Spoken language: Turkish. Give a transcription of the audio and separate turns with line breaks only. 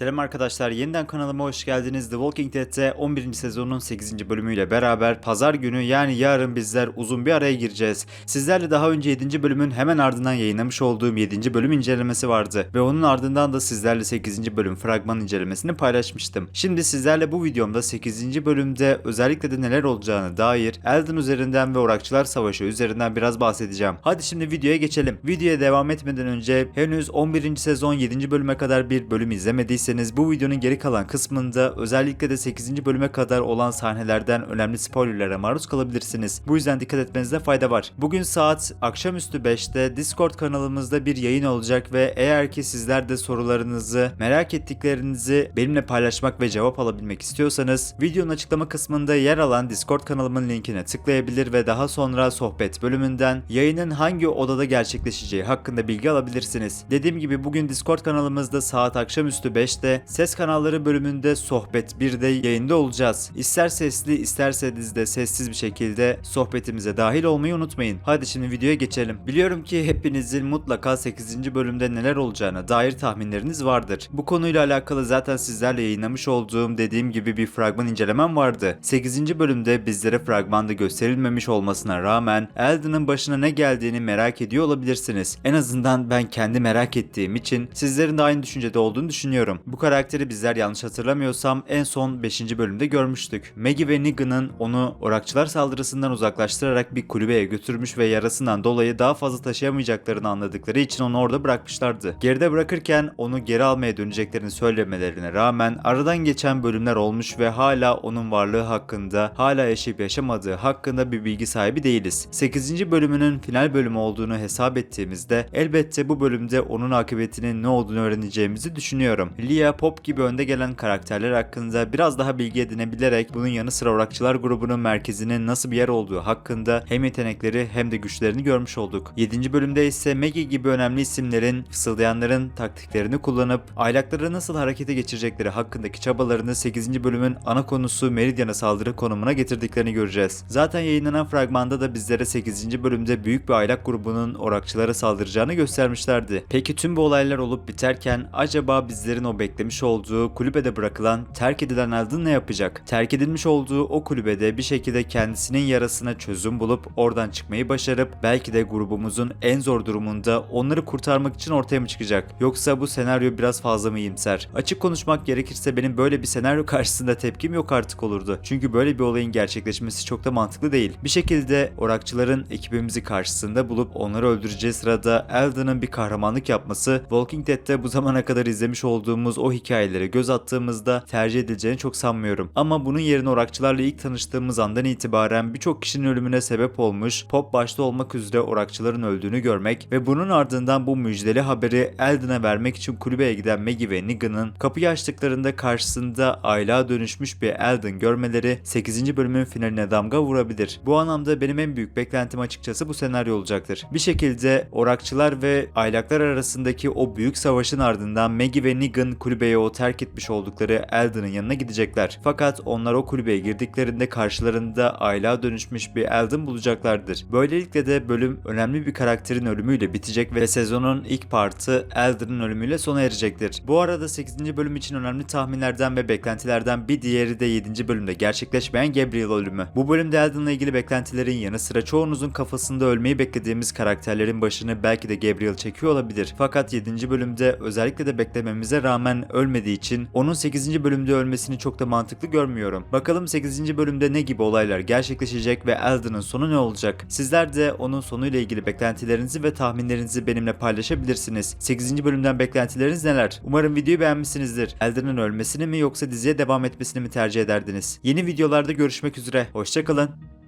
Selam arkadaşlar, yeniden kanalıma hoş geldiniz. The Walking Dead'te 11. sezonun 8. bölümüyle beraber pazar günü yani yarın bizler uzun bir araya gireceğiz. Sizlerle daha önce 7. bölümün hemen ardından yayınlamış olduğum 7. bölüm incelemesi vardı ve onun ardından da sizlerle 8. bölüm fragman incelemesini paylaşmıştım. Şimdi sizlerle bu videomda 8. bölümde özellikle de neler olacağını dair Elden üzerinden ve Orakçılar Savaşı üzerinden biraz bahsedeceğim. Hadi şimdi videoya geçelim. Videoya devam etmeden önce henüz 11. sezon 7. bölüme kadar bir bölüm izlemediyseniz bu videonun geri kalan kısmında özellikle de 8. bölüme kadar olan sahnelerden önemli spoilerlere maruz kalabilirsiniz. Bu yüzden dikkat etmenizde fayda var. Bugün saat akşamüstü 5'te Discord kanalımızda bir yayın olacak ve eğer ki sizler de sorularınızı, merak ettiklerinizi benimle paylaşmak ve cevap alabilmek istiyorsanız videonun açıklama kısmında yer alan Discord kanalımın linkine tıklayabilir ve daha sonra sohbet bölümünden yayının hangi odada gerçekleşeceği hakkında bilgi alabilirsiniz. Dediğim gibi bugün Discord kanalımızda saat akşamüstü 5'te ses kanalları bölümünde sohbet 1'de yayında olacağız. İster sesli isterseniz de sessiz bir şekilde sohbetimize dahil olmayı unutmayın. Hadi şimdi videoya geçelim. Biliyorum ki hepinizin mutlaka 8. bölümde neler olacağına dair tahminleriniz vardır. Bu konuyla alakalı zaten sizlerle yayınlamış olduğum dediğim gibi bir fragman incelemem vardı. 8. bölümde bizlere fragmanda gösterilmemiş olmasına rağmen Elden'ın başına ne geldiğini merak ediyor olabilirsiniz. En azından ben kendi merak ettiğim için sizlerin de aynı düşüncede olduğunu düşünüyorum. Bu karakteri bizler yanlış hatırlamıyorsam en son 5. bölümde görmüştük. Maggie ve Negan'ın onu orakçılar saldırısından uzaklaştırarak bir kulübeye götürmüş ve yarasından dolayı daha fazla taşıyamayacaklarını anladıkları için onu orada bırakmışlardı. Geride bırakırken onu geri almaya döneceklerini söylemelerine rağmen aradan geçen bölümler olmuş ve hala onun varlığı hakkında, hala yaşayıp yaşamadığı hakkında bir bilgi sahibi değiliz. 8. bölümünün final bölümü olduğunu hesap ettiğimizde elbette bu bölümde onun akıbetinin ne olduğunu öğreneceğimizi düşünüyorum. Lia, Pop gibi önde gelen karakterler hakkında biraz daha bilgi edinebilerek bunun yanı sıra Orakçılar grubunun merkezinin nasıl bir yer olduğu hakkında hem yetenekleri hem de güçlerini görmüş olduk. 7. bölümde ise Maggie gibi önemli isimlerin, fısıldayanların taktiklerini kullanıp aylakları nasıl harekete geçirecekleri hakkındaki çabalarını 8. bölümün ana konusu Meridian'a saldırı konumuna getirdiklerini göreceğiz. Zaten yayınlanan fragmanda da bizlere 8. bölümde büyük bir aylak grubunun orakçılara saldıracağını göstermişlerdi. Peki tüm bu olaylar olup biterken acaba bizlerin o beklemiş olduğu kulübede bırakılan terk edilen Elden ne yapacak? Terk edilmiş olduğu o kulübede bir şekilde kendisinin yarasına çözüm bulup oradan çıkmayı başarıp belki de grubumuzun en zor durumunda onları kurtarmak için ortaya mı çıkacak? Yoksa bu senaryo biraz fazla mı iyimser? Açık konuşmak gerekirse benim böyle bir senaryo karşısında tepkim yok artık olurdu. Çünkü böyle bir olayın gerçekleşmesi çok da mantıklı değil. Bir şekilde orakçıların ekibimizi karşısında bulup onları öldüreceği sırada Elden'ın bir kahramanlık yapması Walking Dead'te bu zamana kadar izlemiş olduğumuz o hikayelere göz attığımızda tercih edileceğini çok sanmıyorum. Ama bunun yerine orakçılarla ilk tanıştığımız andan itibaren birçok kişinin ölümüne sebep olmuş, Pop başta olmak üzere orakçıların öldüğünü görmek ve bunun ardından bu müjdeli haberi Elden'a vermek için kulübeye giden Maggie ve Negan'ın kapıyı açtıklarında karşısında aylığa dönüşmüş bir Elden görmeleri 8. bölümün finaline damga vurabilir. Bu anlamda benim en büyük beklentim açıkçası bu senaryo olacaktır. Bir şekilde orakçılar ve aylaklar arasındaki o büyük savaşın ardından Maggie ve Negan kulübeye o terk etmiş oldukları Elden'ın yanına gidecekler. Fakat onlar o kulübeye girdiklerinde karşılarında aylığa dönüşmüş bir Elden bulacaklardır. Böylelikle de bölüm önemli bir karakterin ölümüyle bitecek ve sezonun ilk partı Elden'ın ölümüyle sona erecektir. Bu arada 8. bölüm için önemli tahminlerden ve beklentilerden bir diğeri de 7. bölümde gerçekleşmeyen Gabriel ölümü. Bu bölümde Elden'la ilgili beklentilerin yanı sıra çoğunuzun kafasında ölmeyi beklediğimiz karakterlerin başını belki de Gabriel çekiyor olabilir. Fakat 7. bölümde özellikle de beklememize rağmen ölmediği için onun 8. bölümde ölmesini çok da mantıklı görmüyorum. Bakalım 8. bölümde ne gibi olaylar gerçekleşecek ve Elden'ın sonu ne olacak? Sizler de onun sonuyla ilgili beklentilerinizi ve tahminlerinizi benimle paylaşabilirsiniz. 8. bölümden beklentileriniz neler? Umarım videoyu beğenmişsinizdir. Elden'ın ölmesini mi yoksa diziye devam etmesini mi tercih ederdiniz? Yeni videolarda görüşmek üzere. Hoşçakalın.